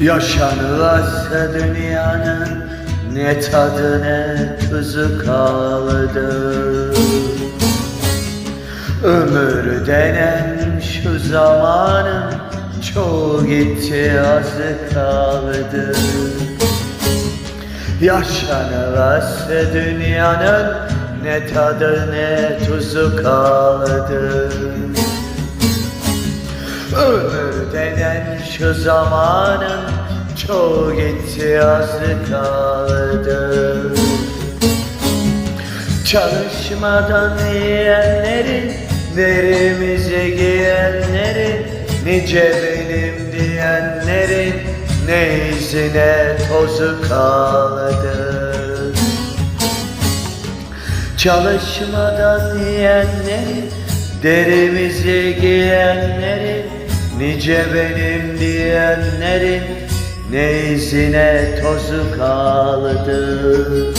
Yaşanılası dünyanın ne tadı ne tuzu kaldı? Ömür denen şu zamanın çoğu gitti azı kaldı. Yaşanılası dünyanın ne tadı ne tuzu kaldı Ömür denen şu zamanın çoğu gitti azı kaldı Çalışmadan yiyenlerin, derimizi giyenlerin Nice benim diyenlerin ne izine tozu kaldı Çalışmadan yiyenlerin Derimizi giyenlerin Nice benim diyenlerin Ne izine tozu kaldı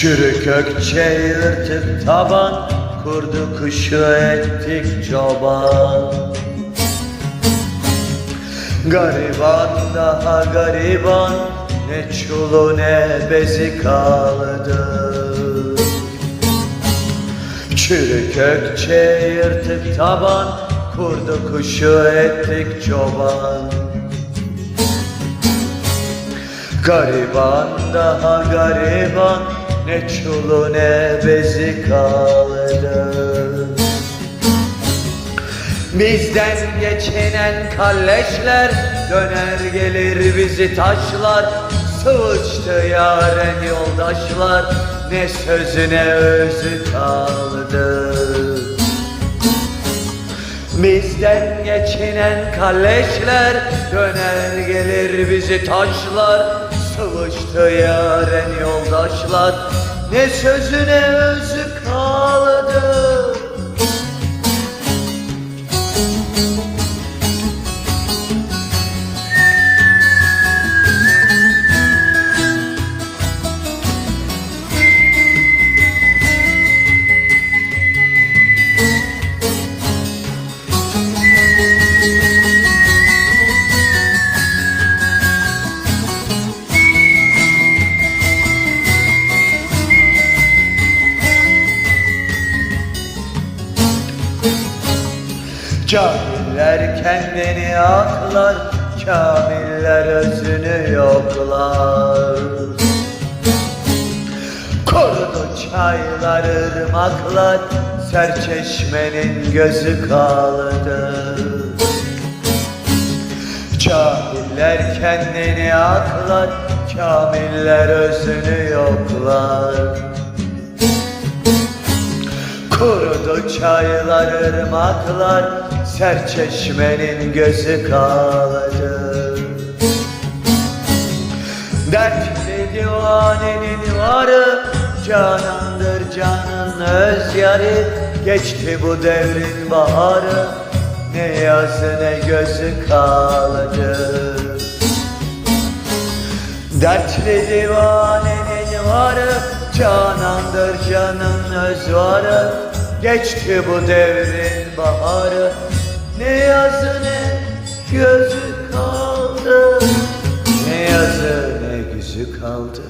Çürük gökçe yırtık taban Kurdu kuşu ettik çoban. Gariban daha gariban Ne çulu ne bezi kaldı Çürük gökçe yırtık taban Kurdu kuşu ettik çoban. Gariban daha gariban Ne çulu ne bezi kaldı. Bizden geçinen kalleşler Döner gelir bizi taşlar. Sıvıştı yaren yoldaşlar Ne sözüne özü kaldı. Bizden geçinen kalleşler Döner gelir bizi taşlar Sıvıştı yaren yoldaşlar Ne sözüne özü kaldı Cahiller kendini aklar Kamiller özünü yoklar. Korudu çaylar ırmaklar Serçeşmenin gözü kaldı. Cahiller kendini aklar Kamiller özünü yoklar. Kurudu çaylar, ırmaklar Serçeşmenin gözü kaldı Dertli divanenin varı Canandır canın öz yarı. Geçti bu devrin baharı Ne yazı ne gözü kaldı Dertli divanenin varı Canandır canın öz varı. Geçti bu devrin baharı Ne yazı ne gözü kaldı. Ne yazı ne güzü kaldı